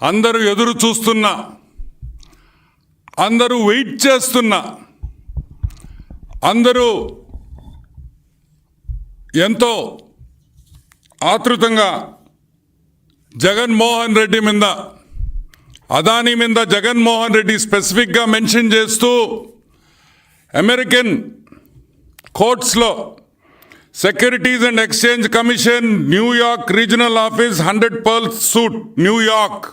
అందరూ ఎదురు చూస్తున్నా అందరూ వెయిట్ చేస్తున్నా అందరూ ఎంతో ఆతృతంగా జగన్మోహన్ రెడ్డి మీద అదానీ మీద జగన్మోహన్ రెడ్డి స్పెసిఫిక్గా మెన్షన్ చేస్తూ American కోర్ట్స్లో securities and exchange commission New York regional office hundred Pearl suite New York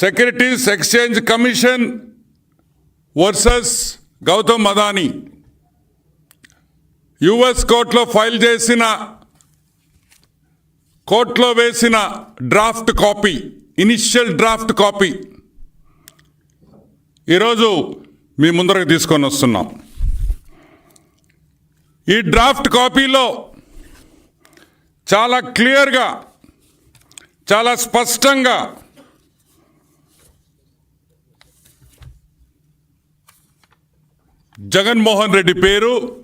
securities exchange commission versus Gautam Adani US కోర్టులో ఫైల్ చేసిన కోర్టులో వేసిన draft copy initial draft copy ఈరోజు మీ ముందరకు తీసుకొని వస్తున్నాం. ఈ డ్రాఫ్ట్ కాపీలో చాలా క్లియర్గా చాలా స్పష్టంగా జగన్మోహన్ రెడ్డి పేరు.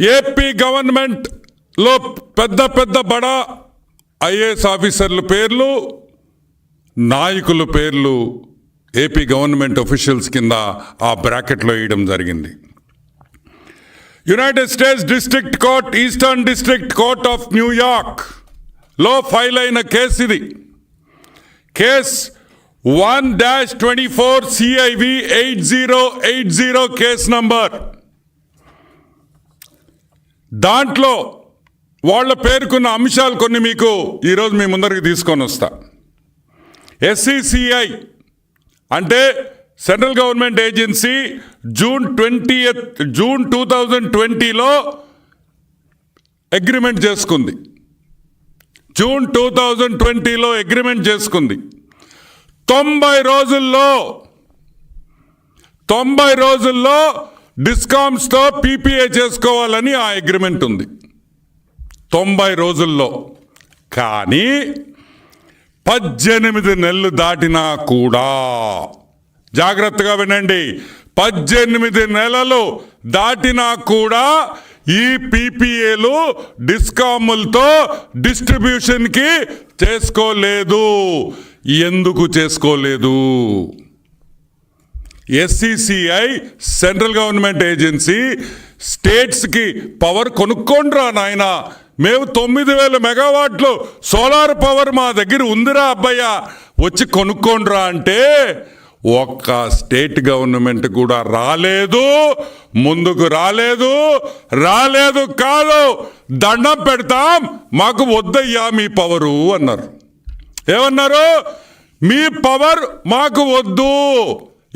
ఏపీ గవర్నమెంట్లో పెద్ద పెద్ద బడా ఐఏఎస్ ఆఫీసర్ల పేర్లు నాయకుల పేర్లు ఏపీ గవర్నమెంట్ అఫీషియల్స్ కింద ఆ బ్రాకెట్లో వేయడం జరిగింది. United States district court eastern district court of న్యూయార్క్లో ఫైల్ అయిన కేసు ఇది. Case one dash twenty four CIV eight zero eight zero case number దాంట్లో వాళ్ళ పేర్కొన్న అంశాలు కొన్ని మీకు ఈరోజు మీ ముందరికి తీసుకొని వస్తా. ఎస్సిసిఐ అంటే central government agency June twenty June two thousand ట్వంటీలో అగ్రిమెంట్ చేసుకుంది. జూన్ టూ థౌజండ్ ట్వంటీలో అగ్రిమెంట్ చేసుకుంది. తొంభై రోజుల్లో తొంభై రోజుల్లో డిస్కామ్స్తో పీపీఏ చేసుకోవాలని ఆ అగ్రిమెంట్ ఉంది. తొంభై రోజుల్లో. కానీ పద్దెనిమిది నెలలు దాటినా కూడా. జాగ్రత్తగా వినండి. పద్దెనిమిది నెలలు దాటినా కూడా ఈ పీపీఏలు డిస్కాములతో డిస్ట్రిబ్యూషన్కి చేసుకోలేదు. ఎందుకు చేసుకోలేదు? ఎస్సిసిఐ సెంట్రల్ గవర్నమెంట్ ఏజెన్సీ స్టేట్స్కి పవర్ కొనుక్కోండిరా నాయన. మేము తొమ్మిది వేల మెగావాట్లు సోలార్ పవర్ మా దగ్గర ఉందిరా అబ్బయ్య. వచ్చి కొనుక్కోండిరా అంటే ఒక్క స్టేట్ గవర్నమెంట్ కూడా రాలేదు ముందుకు రాలేదు రాలేదు కాదు. దండం పెడతాం మాకు వద్దయ్యా మీ పవరు అన్నారు. ఏమన్నారు? మీ పవర్ మాకు వద్దు.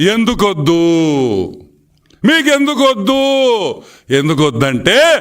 ఎందుకొద్దు? మీకు ఎందుకు వద్దు ఎందుకు వద్దంటే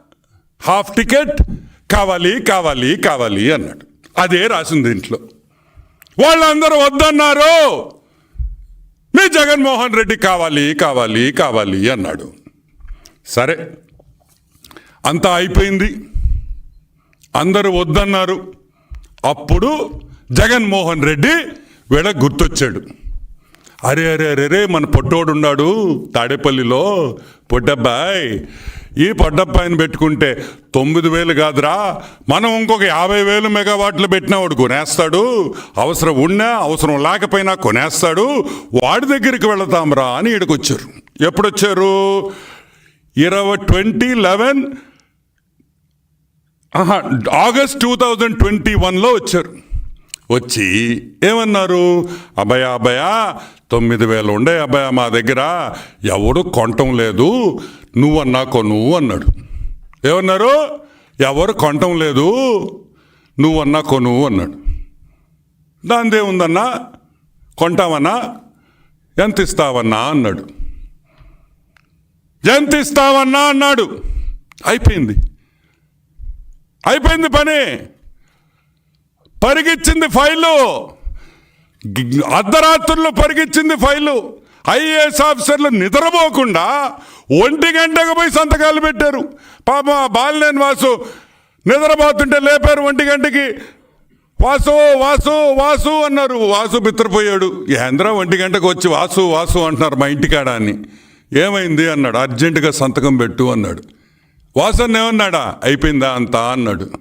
హాఫ్ టికెట్ కావాలి కావాలి కావాలి అన్నాడు. అదే రాసింది దీంట్లో వాళ్ళందరూ వద్దన్నారు. మీ జగన్మోహన్ రెడ్డి కావాలి కావాలి కావాలి అన్నాడు. సరే అంతా అయిపోయింది. అందరూ వద్దన్నారు. అప్పుడు జగన్మోహన్ రెడ్డి వీళ్ళ గుర్తొచ్చాడు. అరే అరే అరే రే మన పొట్టోడు ఉన్నాడు తాడేపల్లిలో. పొట్టబ్బాయ్ ఈ పొట్టబ్బాయిని పెట్టుకుంటే తొమ్మిది వేలు కాదురా. మనం ఇంకొక యాభై వేలు మెగావాట్లు పెట్టినా వాడు కొనేస్తాడు. అవసరం ఉన్నా అవసరం లేకపోయినా కొనేస్తాడు. వాడి దగ్గరికి వెళతాంరా అని ఇక్కడికొచ్చారు ఎప్పుడొచ్చారు? ఎప్పుడు వచ్చారు ఇరవై twenty eleven August two thousand twenty వన్లో వచ్చారు. వచ్చి ఏమన్నారు? అభయ అభయ తొమ్మిది వేలు ఉండే అబ్బాయి మా దగ్గర. ఎవడు కొనటం లేదు. నువ్వన్నా కొను అన్నాడు. ఏమన్నారు? ఎవరు కొనటం లేదు. నువ్వన్నా కొను అన్నాడు. దానిదే ఉందన్నా? కొంటావన్నా? ఎంత ఇస్తావన్నా అన్నాడు. ఎంత ఇస్తావన్నా అన్నాడు. అయిపోయింది. అయిపోయింది పని. పరిగిచ్చింది ఫైలు. అర్ధరాత్రుల్లో పరిగెచ్చింది ఫైలు. ఐఏఎస్ ఆఫీసర్లు నిద్రపోకుండా ఒంటి గంటకు పోయి సంతకాలు పెట్టారు. పాప బాలినేని వాసు నిద్రపోతుంటే లేపారు ఒంటి గంటకి. వాసు వాసు వాసు అన్నారు. వాసు బిత్రపోయాడు. ఏంద్ర ఒంటి గంటకు వచ్చి వాసు వాసు అంటున్నారు మా ఇంటికాడ అని. ఏమైంది అన్నాడు. అర్జెంటుగా సంతకం పెట్టు అన్నాడు. వాసన్న ఏమన్నాడా? అయిపోయిందా అంతా అన్నాడు.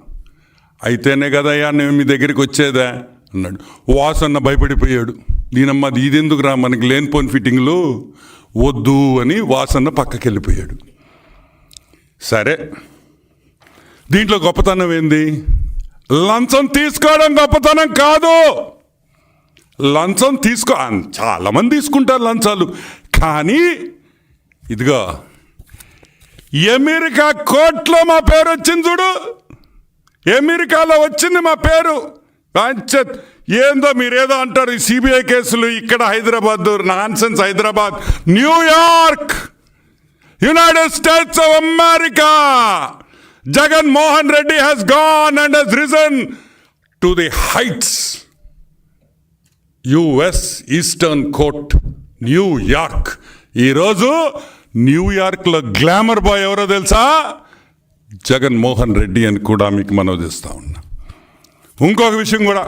అయితేనే కదయ్యా నేను మీ దగ్గరికి వచ్చేదా? అన్నాడు. వాసన్న భయపడిపోయాడు. దీనమ్మ ఇదెందుకు రా? మనకి లేనిపోని ఫిట్టింగ్లు వద్దు అని వాసన్న పక్కకి వెళ్ళిపోయాడు సరే దీంట్లో గొప్పతనం ఏంది? లంచం తీసుకోవడం గొప్పతనం కాదు. లంచం తీసుకో చాలామంది తీసుకుంటారు లంచాలు. కానీ ఇదిగో అమెరికా కోర్టులో మా పేరు వచ్చింది చూడు. అమెరికాలో వచ్చింది మా పేరు. పంచత్ ఏందో మీరేదో అంటారు ఈ సిబిఐ కేసులు ఇక్కడ Hyderabad nonsense Hyderabad New York United States of America Jagan Mohan Reddy has gone and he's risen to the heights US eastern court New York ఈరోజు న్యూయార్క్లో గ్లామర్ బాయ్ ఎవరో తెలుసా? జగన్మోహన్ రెడ్డి అని కూడా మీకు మనవి ఉన్నా. ఇంకొక విషయం కూడా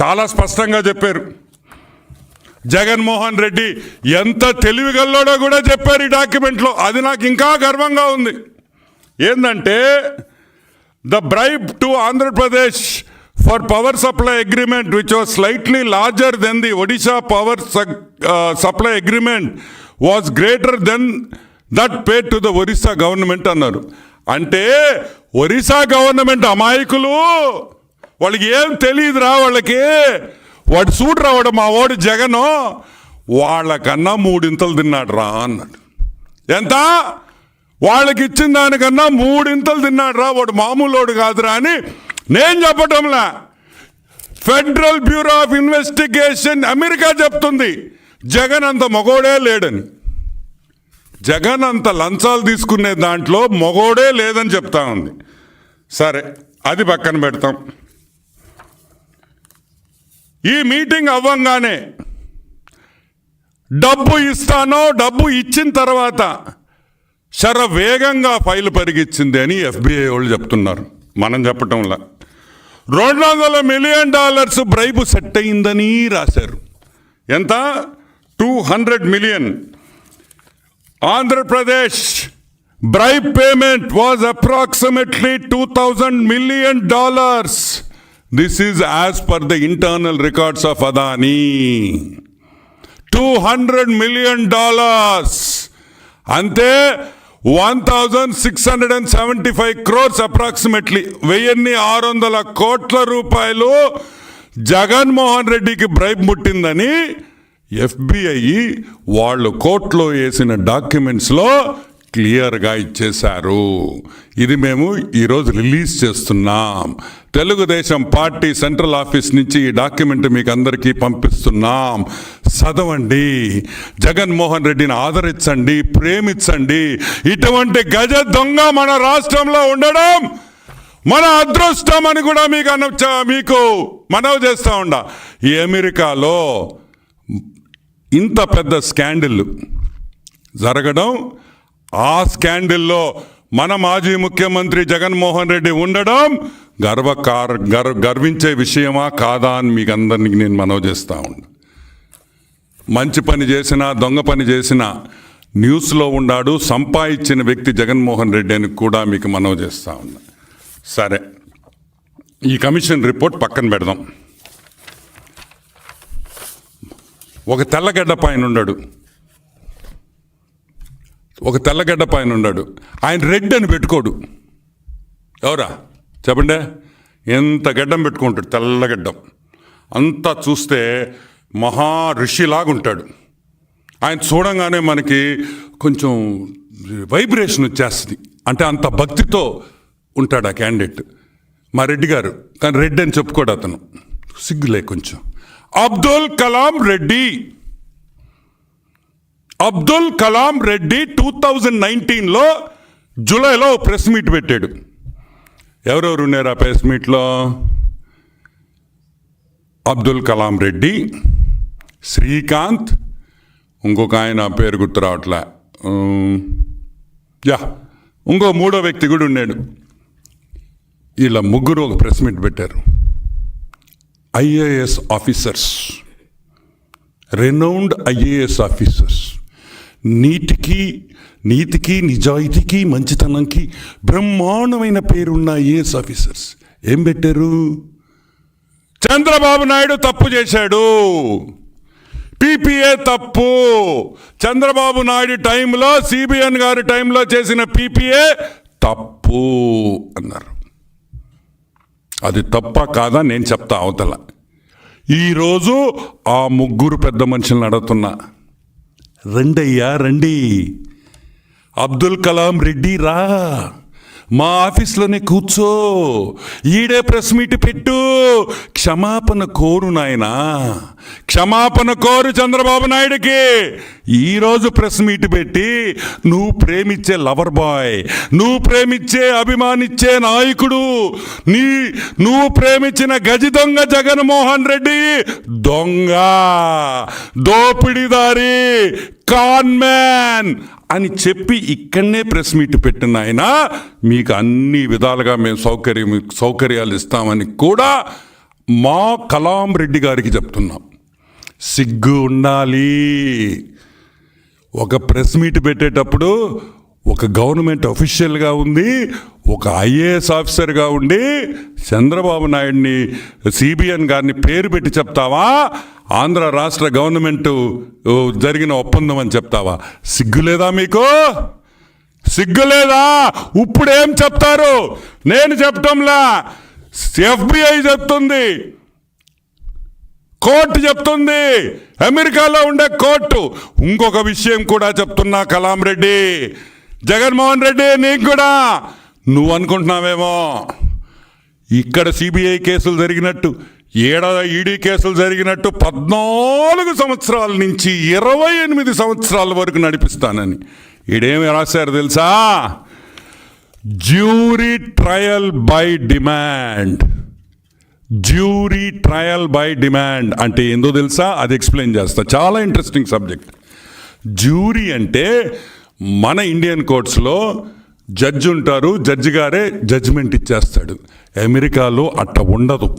చాలా స్పష్టంగా చెప్పారు. జగన్మోహన్ రెడ్డి ఎంత తెలివిగల్లోడో కూడా చెప్పారు ఈ డాక్యుమెంట్లో. అది నాకు ఇంకా గర్వంగా ఉంది. ఏంటంటే the bribe to Andhra Pradesh for power supply agreement which was slightly larger than the Odisha power supply agreement was greater than that pay to the Orissa government అన్నారు. అంటే ఒరిస్సా గవర్నమెంట్ అమాయకులు. వాళ్ళకి ఏం తెలియదురా వాళ్ళకి? వాడు చూడరా వాడు మా వాడు జగను. వాళ్ళకన్నా మూడింతలు తిన్నాడు రా అన్నాడు. ఎంత? వాళ్ళకి ఇచ్చిన దానికన్నా మూడింతలు తిన్నాడు రా వాడు మామూలోడు కాదురా అని నేను చెప్పటంలా. Federal bureau of investigation America చెప్తుంది జగన్ అంత మగోడే లేడని. జగన్ అంత లంచాలు తీసుకునే దాంట్లో మగోడే లేదని చెప్తా ఉంది. సరే అది పక్కన పెడతాం. ఈ మీటింగ్ అవ్వంగానే డబ్బు ఇస్తానో డబ్బు ఇచ్చిన తర్వాత శర వేగంగా ఫైల్ పరిగిచ్చింది అని ఎఫ్బిఐ వాళ్ళు చెప్తున్నారు. మనం చెప్పటంలా రెండు వందల మిలియన్ డాలర్స్ బ్రైబు సెట్ అయిందని రాశారు. ఎంత? Two hundred million. Andhra Pradesh bribe payment was approximately two thousand million dollars. This is as per the internal records of Adani two hundred million dollars అంతే one thousand six hundred and seventy five crores approximately వెయ్యిన్ని ఆరు వందల కోట్ల రూపాయలు జగన్మోహన్ రెడ్డికి bribe ముట్టిందని FBI వాళ్ళు కోర్టులో వేసిన డాక్యుమెంట్స్లో క్లియర్గా ఇచ్చేశారు. ఇది మేము ఈరోజు రిలీజ్ చేస్తున్నాం. తెలుగుదేశం పార్టీ సెంట్రల్ ఆఫీస్ నుంచి ఈ డాక్యుమెంట్ మీకు అందరికీ పంపిస్తున్నాం. చదవండి. జగన్మోహన్ రెడ్డిని ఆదరించండి ప్రేమించండి. ఇటువంటి గజ దొంగ మన రాష్ట్రంలో ఉండడం మన అదృష్టం అని కూడా మీకు అన మీకు మనవి చేస్తూ ఉండ? ఈ అమెరికాలో ఇంత పెద్ద స్కాండిల్ జరగడం ఆ స్కాండిల్లో మన మాజీ ముఖ్యమంత్రి జగన్మోహన్ రెడ్డి ఉండడం గర్వకార గర్వ గర్వించే విషయమా కాదా అని మీకు అందరినీ నేను మనవి చేస్తా ఉన్నా. మంచి పని చేసినా దొంగ పని చేసినా న్యూస్లో ఉన్నాడు సంపాదించిన వ్యక్తి జగన్మోహన్ రెడ్డి అని కూడా మీకు మనవి చేస్తా ఉన్నా. సరే ఈ కమిషన్ రిపోర్ట్ పక్కన పెడదాం. ఒక తెల్లగడ్డ పైన ఉన్నాడు. ఒక తెల్లగడ్డ పైన ఉన్నాడు. ఆయన రెడ్ అని పెట్టుకోడు. ఎవరా? చెప్పండి. ఎంత గడ్డం పెట్టుకుంటాడు తెల్లగడ్డం అంతా చూస్తే మహా ఋషిలాగా ఉంటాడు. ఆయన చూడంగానే మనకి కొంచెం వైబ్రేషన్ వచ్చేస్తుంది. అంటే అంత భక్తితో ఉంటాడు ఆ క్యాండిడేట్. మా రెడ్డి గారు కానీ రెడ్డి అని చెప్పుకోడు అతను. సిగ్గులే కొంచెం. అబ్దుల్ కలాం రెడ్డి. అబ్దుల్ కలాం రెడ్డి టూ థౌజండ్ నైన్టీన్లో జూలైలో ప్రెస్ మీట్ పెట్టాడు. ఎవరెవరు ఉన్నారు ఆ ప్రెస్ మీట్లో? అబ్దుల్ కలాం రెడ్డి శ్రీకాంత్ ఇంకొక ఆయన పేరు గుర్తు రావట్లే. యా ఇంకో మూడో వ్యక్తి కూడా ఉన్నాడు. వీళ్ళ ముగ్గురు ఒక ప్రెస్ మీట్ పెట్టారు. IAS officers. Renowned IAS officers. నీటికి నీతికి నిజాయితీకి మంచితనంకి బ్రహ్మాండమైన పేరున్న ఐఏఎస్ ఆఫీసర్స్. ఏం పెట్టారు? చంద్రబాబు నాయుడు తప్పు చేశాడు. పీపీఏ తప్పు. చంద్రబాబు నాయుడు టైంలో సిబిఎన్ గారి టైంలో చేసిన పీపీఏ తప్పు అన్నారు. అది తప్ప కాదా? నేను చెప్తా అవతల. ఈరోజు ఆ ముగ్గురు పెద్ద మనుషులను అడుగుతున్నా. రండయ్యా రండి అబ్దుల్ కలాం రెడ్డి రా మా ఆఫీస్లోనే కూర్చో. ఈడే ప్రెస్ మీట్ పెట్టు. క్షమాపణ కోరు నాయనా. క్షమాపణ కోరు చంద్రబాబు నాయుడుకి. ఈరోజు ప్రెస్ మీట్ పెట్టి నువ్వు ప్రేమిచ్చే లవర్ బాయ్ నువ్వు ప్రేమిచ్చే అభిమానిచ్చే నాయకుడు నీ నువ్వు ప్రేమించిన గజి దొంగ జగన్మోహన్ రెడ్డి దొంగ దోపిడిదారి కాన్మ్యాన్ అని చెప్పి ఇక్కడనే ప్రెస్ మీట్ పెట్టిన ఆయన మీకు అన్ని విధాలుగా మేము సౌకర్యం సౌకర్యాలు ఇస్తామని కూడా మా కలాం రెడ్డి గారికి చెప్తున్నాం. సిగ్గు ఉండాలి. ఒక ప్రెస్ మీట్ పెట్టేటప్పుడు ఒక గవర్నమెంట్ అఫీషియల్గా ఉంది ఒక ఐఏఎస్ ఆఫీసర్గా ఉండి చంద్రబాబు నాయుడిని సిబిఎన్ గారిని పేరు పెట్టి చెప్తావా? ఆంధ్ర రాష్ట్ర గవర్నమెంట్ జరిగిన ఒప్పందం అని చెప్తావా? సిగ్గులేదా మీకు? సిగ్గులేదా? ఇప్పుడు ఏం చెప్తారు? నేను చెప్పటంలా. ఎఫ్బిఐ చెప్తుంది. కోర్టు చెప్తుంది. అమెరికాలో ఉండే కోర్టు. ఇంకొక విషయం కూడా చెప్తున్నా కలాం రెడ్డి. జగన్మోహన్ రెడ్డి నీకు కూడా. నువ్వు అనుకుంటున్నావేమో? ఇక్కడ సిబిఐ కేసులు జరిగినట్టు. ఏడా ఈడీ కేసులు జరిగినట్టు పద్నాలుగు సంవత్సరాల నుంచి ఇరవై ఎనిమిది సంవత్సరాల వరకు నడిపిస్తానని. ఈడేమి రాశారు తెలుసా? Jury trial by demand. Jury trial by demand అంటే ఏందో తెలుసా? అది ఎక్స్ప్లెయిన్ చేస్తా. చాలా ఇంట్రెస్టింగ్ సబ్జెక్ట్. జ్యూరీ అంటే మన ఇండియన్ కోర్ట్స్లో జడ్జి ఉంటారు జడ్జి గారే జడ్జిమెంట్ ఇచ్చేస్తాడు. అమెరికాలో అట్ట ఉండదు.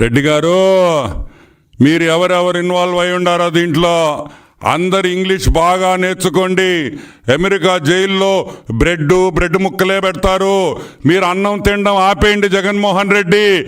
రెడ్డి గారు మీరు ఎవరెవరు ఇన్వాల్వ్ అయి ఉండారో దీంట్లో అందరు ఇంగ్లీష్ బాగా నేర్చుకోండి. అమెరికా జైల్లో బ్రెడ్ బ్రెడ్ ముక్కలే పెడతారు. మీరు అన్నం తినడం ఆపేయండి జగన్మోహన్ రెడ్డి.